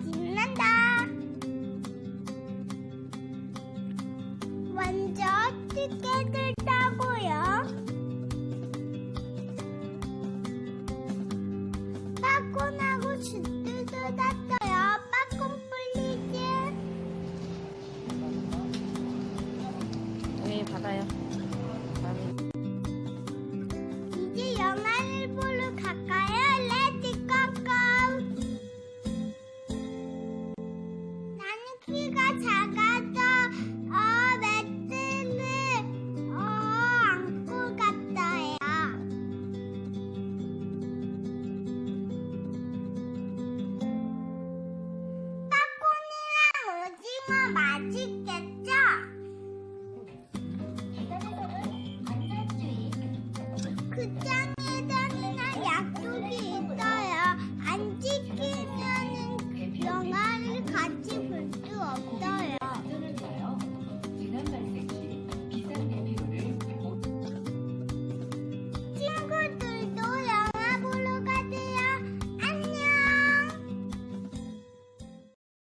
신난다. 먼저 티켓을 따고요. 빠꾼하고 슈트도 땄어요. 빠꾼 플리즈. 네, 받아요. 오징어 맛있겠죠? 그잖아.